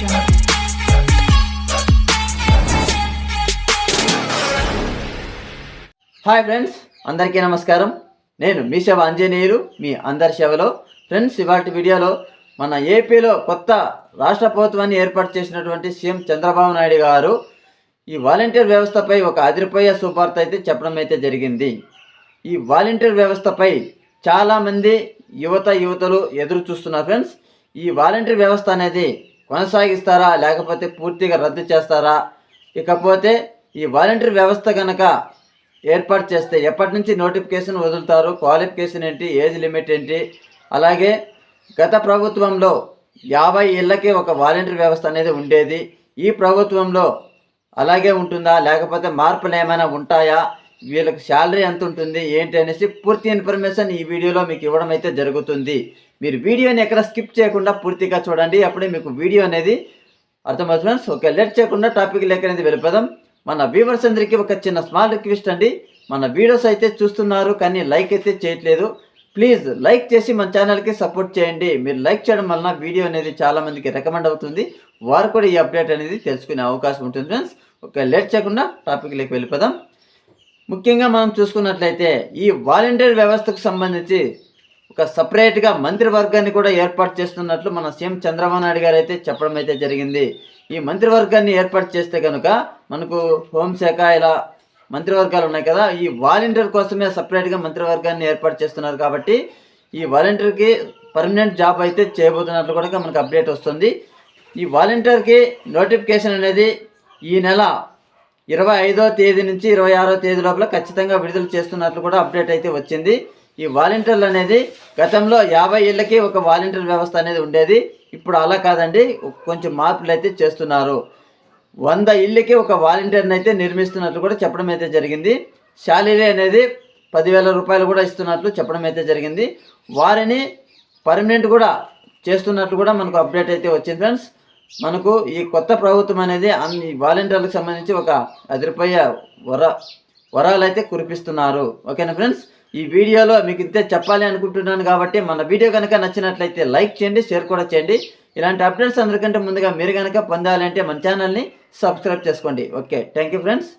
jungle. Hi friends అందరికీ నమస్కారం. నేను మీ శవ ఆంజనేయులు మీ అందరి సేవలో. ఫ్రెండ్స్ ఇవాటి వీడియోలో మన ఏపీలో కొత్త రాష్ట్ర ప్రభుత్వాన్ని ఏర్పాటు చేసినటువంటి సీఎం చంద్రబాబు నాయుడు గారు ఈ వాలంటీర్ వ్యవస్థపై ఒక అదిరిపోయే సూపార్త అయితే చెప్పడం అయితే జరిగింది. ఈ వాలంటీర్ వ్యవస్థపై చాలామంది యువత యువతలు ఎదురు చూస్తున్నారు. ఫ్రెండ్స్ ఈ వాలంటీర్ వ్యవస్థ అనేది కొనసాగిస్తారా? లేకపోతే పూర్తిగా రద్దు చేస్తారా? ఇకపోతే ఈ వాలంటీర్ వ్యవస్థ కనుక ఏర్పాటు చేస్తే ఎప్పటి నుంచి నోటిఫికేషన్ వదులుతారు? క్వాలిఫికేషన్ ఏంటి? ఏజ్ లిమిట్ ఏంటి? అలాగే గత ప్రభుత్వంలో యాభై ఏళ్ళకి ఒక వాలంటీర్ వ్యవస్థ అనేది ఉండేది. ఈ ప్రభుత్వంలో అలాగే ఉంటుందా? లేకపోతే మార్పులు ఏమైనా ఉంటాయా? వీళ్ళకి శాలరీ ఎంత ఉంటుంది ఏంటి అనేసి పూర్తి ఇన్ఫర్మేషన్ ఈ వీడియోలో మీకు ఇవ్వడం అయితే జరుగుతుంది. మీరు వీడియోని ఎక్కడ స్కిప్ చేయకుండా పూర్తిగా చూడండి. అప్పుడే మీకు వీడియో అనేది అర్థమవుతుంది ఫ్రెండ్స్. ఓకే లేట్ చేయకుండా టాపిక్ లెక్క అనేది వెళ్ళిపోదాం. మన వ్యూవర్స్ అందరికీ ఒక చిన్న స్మాల్ రిక్వెస్ట్ అండి. మన వీడియోస్ అయితే చూస్తున్నారు కానీ లైక్ అయితే చేయట్లేదు. ప్లీజ్ లైక్ చేసి మన ఛానల్కి సపోర్ట్ చేయండి. మీరు లైక్ చేయడం వలన వీడియో అనేది చాలామందికి రికమెండ్ అవుతుంది. వారు కూడా ఈ అప్డేట్ అనేది తెలుసుకునే అవకాశం ఉంటుంది ఫ్రెండ్స్. ఓకే లేట్ చేయకుండా టాపిక్లోకి వెళ్ళిపోదాం. ముఖ్యంగా మనం చూసుకున్నట్లయితే ఈ వాలంటీర్ వ్యవస్థకు సంబంధించి ఒక సపరేట్గా మంత్రివర్గాన్ని కూడా ఏర్పాటు చేస్తున్నట్లు మన సీఎం చంద్రబాబు నాయుడు గారు అయితే చెప్పడం అయితే జరిగింది. ఈ మంత్రివర్గాన్ని ఏర్పాటు చేస్తే కనుక మనకు హోంశాఖ ఇలా మంత్రివర్గాలు ఉన్నాయి కదా ఈ వాలంటీర్ కోసమే సపరేట్గా మంత్రివర్గాన్ని ఏర్పాటు చేస్తున్నారు కాబట్టి ఈ వాలంటీర్కి పర్మనెంట్ జాబ్ అయితే చేయబోతున్నట్లు కూడా మనకు అప్డేట్ వస్తుంది. ఈ వాలంటీర్కి నోటిఫికేషన్ అనేది ఈ నెల ఇరవై ఐదో తేదీ నుంచి ఇరవై ఆరో తేదీ లోపల ఖచ్చితంగా విడుదల చేస్తున్నట్లు కూడా అప్డేట్ అయితే వచ్చింది. ఈ వాలంటీర్లు అనేది గతంలో యాభై ఏళ్ళకి ఒక వాలంటీర్ వ్యవస్థ అనేది ఉండేది. ఇప్పుడు అలా కాదండి కొంచెం మార్పులు అయితే చేస్తున్నారు. వంద ఇళ్ళకి ఒక వాలంటీర్ని అయితే నిర్మిస్తున్నట్లు కూడా చెప్పడం అయితే జరిగింది. శాలరీ అనేది పదివేల రూపాయలు కూడా ఇస్తున్నట్లు చెప్పడం అయితే జరిగింది. వారిని పర్మనెంట్ కూడా చేస్తున్నట్లు కూడా మనకు అప్డేట్ అయితే వచ్చింది ఫ్రెండ్స్. మనకు ఈ కొత్త ప్రభుత్వం అనేది అన్ని వాలంటీర్లకు సంబంధించి ఒక అదిరిపోయే వర వరాలు అయితే కురిపిస్తున్నారు. ఓకేనా ఫ్రెండ్స్? ఈ వీడియోలో మీకు ఇంతే చెప్పాలి అనుకుంటున్నాను కాబట్టి మన వీడియో కనుక నచ్చినట్లయితే లైక్ చేయండి షేర్ కూడా చేయండి. ఇలాంటి అప్డేట్స్ అందరికంటే ముందుగా మీరు కనుక పొందాలంటే మన ఛానల్ని సబ్స్క్రైబ్ చేసుకోండి. Okay thank you friends.